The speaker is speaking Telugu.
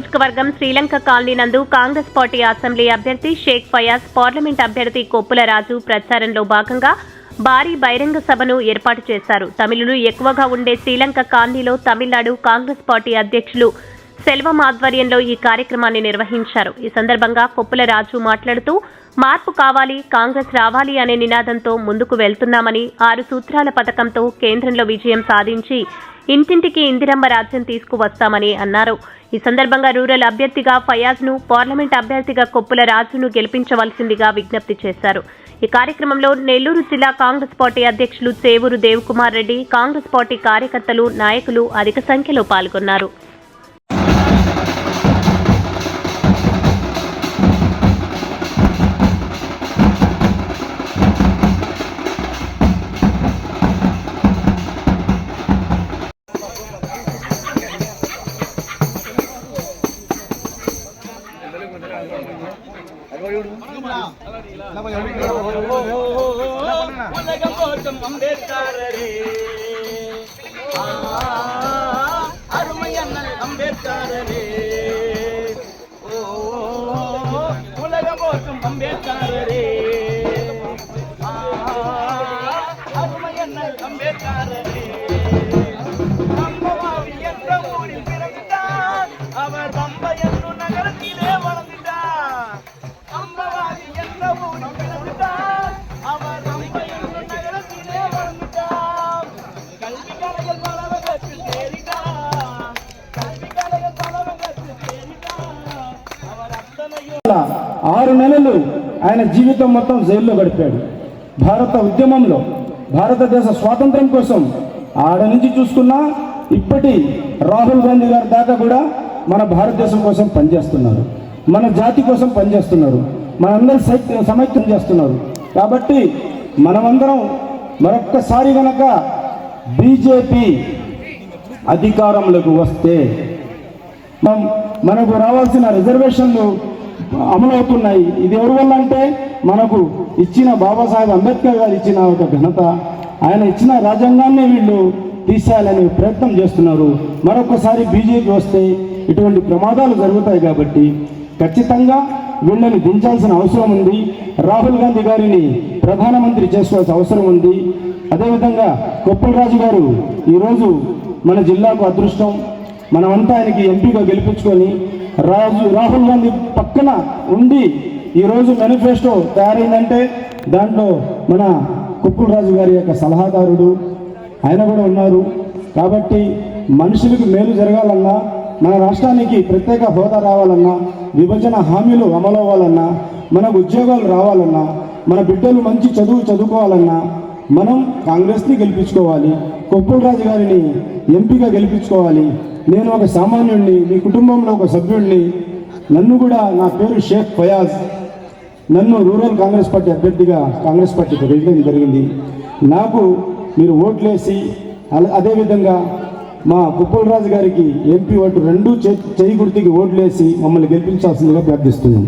నియోజకవర్గం శ్రీలంక కాలనీ నందు కాంగ్రెస్ పార్టీ అసెంబ్లీ అభ్యర్థి షేక్ ఫయాజ్ పార్లమెంట్ అభ్యర్థి కొప్పుల రాజు ప్రచారంలో భాగంగా భారీ బహిరంగ సభను ఏర్పాటు చేశారు. తమిళులు ఎక్కువగా ఉండే శ్రీలంక కాలనీలో తమిళనాడు కాంగ్రెస్ పార్టీ అధ్యక్షులు సెల్వం ఆధ్వర్యంలో ఈ కార్యక్రమాన్ని నిర్వహించారు. ఈ సందర్భంగా కొప్పుల రాజు మాట్లాడుతూ మార్పు కావాలి కాంగ్రెస్ రావాలి అనే నినాదంతో ముందుకు వెళ్తున్నామని ఆరు సూత్రాల పథకంతో కేంద్రంలో విజయం సాధించి ఇంటింటికి ఇందిరమ్మ రాజ్యం తీసుకువస్తామని అన్నారు. ఈ సందర్భంగా రూరల్ అభ్యర్థిగా ఫయాజ్ను పార్లమెంట్ అభ్యర్థిగా కొప్పుల రాజును గెలిపించవలసిందిగా విజ్ఞప్తి చేశారు. ఈ కార్యక్రమంలో నెల్లూరు జిల్లా కాంగ్రెస్ పార్టీ అధ్యక్షులు చేవూరు దేవకుమార్ రెడ్డి కాంగ్రెస్ పార్టీ కార్యకర్తలు నాయకులు అధిక సంఖ్యలో పాల్గొన్నారు. உலகம் போற்றும் அம்பேத்கரரே அருமை அண்ணல் அம்பேத்கரரே ஓ, உலகம் போற்றும் அம்பேத்கரரே அருமை அண்ணல் அம்பேத்கரரே அம்பவாவி என்ற ஊரில் பிறந்தார் அவர் பம்பை நகரத்திலே வளர்ந்து ఆరు నెలలు ఆయన జీవితం మొత్తం జైల్లో గడిపాడు. భారత ఉద్యమంలో భారతదేశ స్వాతంత్రం కోసం ఆడ నుంచి చూసుకున్నా ఇప్పటి రాహుల్ గాంధీ గారి దాకా కూడా మన భారతదేశం కోసం పనిచేస్తున్నారు. మన జాతి కోసం పనిచేస్తున్నారు. మనందరూ సైక్య సమైక్యం చేస్తున్నారు. కాబట్టి మనమందరం మరొక్కసారి గనక బీజేపీ అధికారంలోకి వస్తే మనకు రావాల్సిన రిజర్వేషన్లు అమలవుతున్నాయి. ఇది ఎవరి వల్ల అంటే మనకు ఇచ్చిన బాబాసాహెబ్ అంబేద్కర్ గారు ఇచ్చిన ఒక ఘనత. ఆయన ఇచ్చిన రాజ్యాంగాన్ని వీళ్ళు తీసేయాలనే ప్రయత్నం చేస్తున్నారు. మరొకసారి బీజేపీ వస్తే ఇటువంటి ప్రమాదాలు జరుగుతాయి కాబట్టి ఖచ్చితంగా వీళ్ళని దించాల్సిన అవసరం ఉంది. రాహుల్ గాంధీ గారిని ప్రధానమంత్రి చేసుకోవాల్సిన అవసరం ఉంది. అదేవిధంగా కొప్పలరాజు గారు ఈరోజు మన జిల్లాకు అదృష్టం. మనమంతా ఆయనకి ఎంపీగా గెలిపించుకొని రాజు రాహుల్ గాంధీ పక్కన ఉండి ఈరోజు మేనిఫెస్టో తయారైందంటే దాంట్లో మన కుప్పులరాజు గారి యొక్క సలహాదారుడు ఆయన కూడా ఉన్నారు. కాబట్టి మనుషులకు మేలు జరగాలన్నా మన రాష్ట్రానికి ప్రత్యేక హోదా రావాలన్నా విభజన హామీలు అమలవ్వాలన్నా మనకు ఉద్యోగాలు రావాలన్నా మన బిడ్డలు మంచి చదువు చదువుకోవాలన్నా మనం కాంగ్రెస్ని గెలిపించుకోవాలి కొప్పులరాజు గారిని ఎంపీగా గెలిపించుకోవాలి. నేను ఒక సామాన్యుడిని మీ కుటుంబంలో ఒక సభ్యుడిని నన్ను కూడా నా పేరు షేక్ ఫయాజ్. నన్ను రూరల్ కాంగ్రెస్ పార్టీ అభ్యర్థిగా కాంగ్రెస్ పార్టీకి వెళ్ళడం జరిగింది. నాకు మీరు ఓట్లేసి అదేవిధంగా మా కుప్పలరాజు గారికి ఎంపీ ఓటు రెండు చే- చేయి గుర్తికి ఓట్లేసి మమ్మల్ని గెలిపించాల్సిందిగా ప్రార్థిస్తున్నాం